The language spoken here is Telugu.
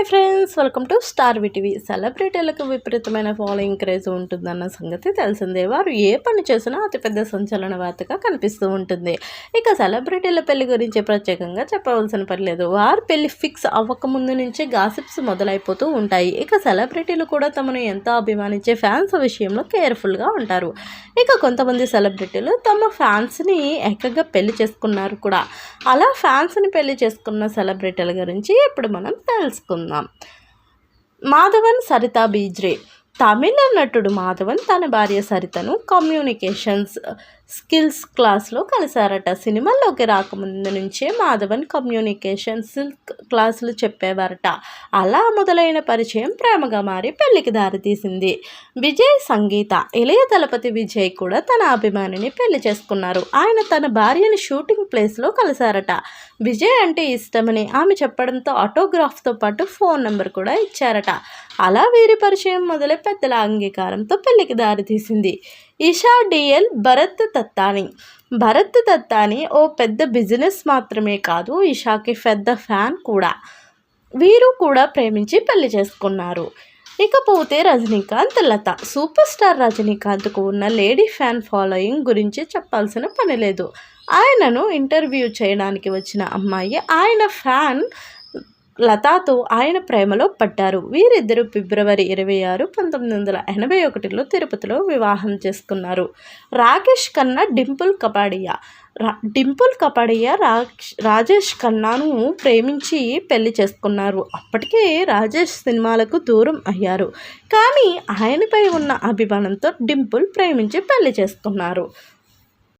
Hi friends welcome to star VTV. సెలబ్రిటీలకు విపరీతమైన ఫాలోయింగ్ క్రేజ్ ఉంటుందన్న సంగతి తెలిసిందే. వారు ఏ పని చేసినా అతిపెద్ద సంచలన వార్తగా కనిపిస్తూ ఉంటుంది. ఇక సెలబ్రిటీల పెళ్ళి గురించి ప్రత్యేకంగా చెప్పవలసిన పని లేదు. వారి పెళ్ళి ఫిక్స్ అవ్వకముందు నుంచే గాసిప్స్ మొదలైపోతూ ఉంటాయి. ఇక సెలబ్రిటీలు కూడా తమను ఎంతో అభిమానించే ఫ్యాన్స్ విషయంలో కేర్ఫుల్గా ఉంటారు. ఇక కొంతమంది సెలబ్రిటీలు తమ ఫ్యాన్స్ని ఏకంగా పెళ్ళి చేసుకున్నారు కూడా. అలా ఫ్యాన్స్ని పెళ్ళి చేసుకున్న సెలబ్రిటీల గురించి ఇప్పుడు మనం తెలుసుకుందాం. சொல்லலாம் மாதவன் சரிதா பீஜ்ரே. తమిళ నటుడు మాధవన్ తన భార్య సరితను కమ్యూనికేషన్స్ uh, స్కిల్స్ క్లాస్లో కలిశారట. సినిమాల్లోకి రాకముందు నుంచే మాధవన్ కమ్యూనికేషన్స్ క్లాసులు చెప్పేవారట. అలా మొదలైన పరిచయం ప్రేమగా మారి పెళ్ళికి దారితీసింది. విజయ్ సంగీత ఇళయ దళపతి విజయ్ కూడా తన అభిమానిని పెళ్ళి చేసుకున్నారు. ఆయన తన భార్యని షూటింగ్ ప్లేస్లో కలిశారట. విజయ్ అంటే ఇష్టమని ఆమె చెప్పడంతో ఆటోగ్రాఫ్తో పాటు ఫోన్ నెంబర్ కూడా ఇచ్చారట. అలా వీరి పరిచయం మొదలై పెద్దల అంగీకారంతో పెళ్ళికి దారితీసింది ఇషా డిఎల్ భరత్ తత్తాని భరత్ దత్తాని ఓ పెద్ద బిజినెస్ మాత్రమే కాదు ఇషాకి పెద్ద ఫ్యాన్ కూడా. వీరు కూడా ప్రేమించి పెళ్ళి చేసుకున్నారు. ఇకపోతే రజనీకాంత్ లత. సూపర్ స్టార్ రజనీకాంత్కు ఉన్న లేడీ ఫ్యాన్ ఫాలోయింగ్ గురించి చెప్పాల్సిన పని లేదు. ఆయనను ఇంటర్వ్యూ చేయడానికి వచ్చిన అమ్మాయి ఆయన ఫ్యాన్ లతాతో ఆయన ప్రేమలో పడ్డారు. వీరిద్దరూ ఫిబ్రవరి ఇరవై ఆరు పంతొమ్మిది వందల ఎనభై ఒకటిలో తిరుపతిలో వివాహం చేసుకున్నారు. రాకేష్ ఖన్నా డింపుల్ కపాడియా. రా డింపుల్ కపాడియా రాజేష్ ఖన్నాను ప్రేమించి పెళ్ళి చేసుకున్నారు. అప్పటికే రాజేష్ సినిమాలకు దూరం అయ్యారు. కానీ ఆయనపై ఉన్న అభిమానంతో డింపుల్ ప్రేమించి పెళ్ళి చేసుకున్నారు.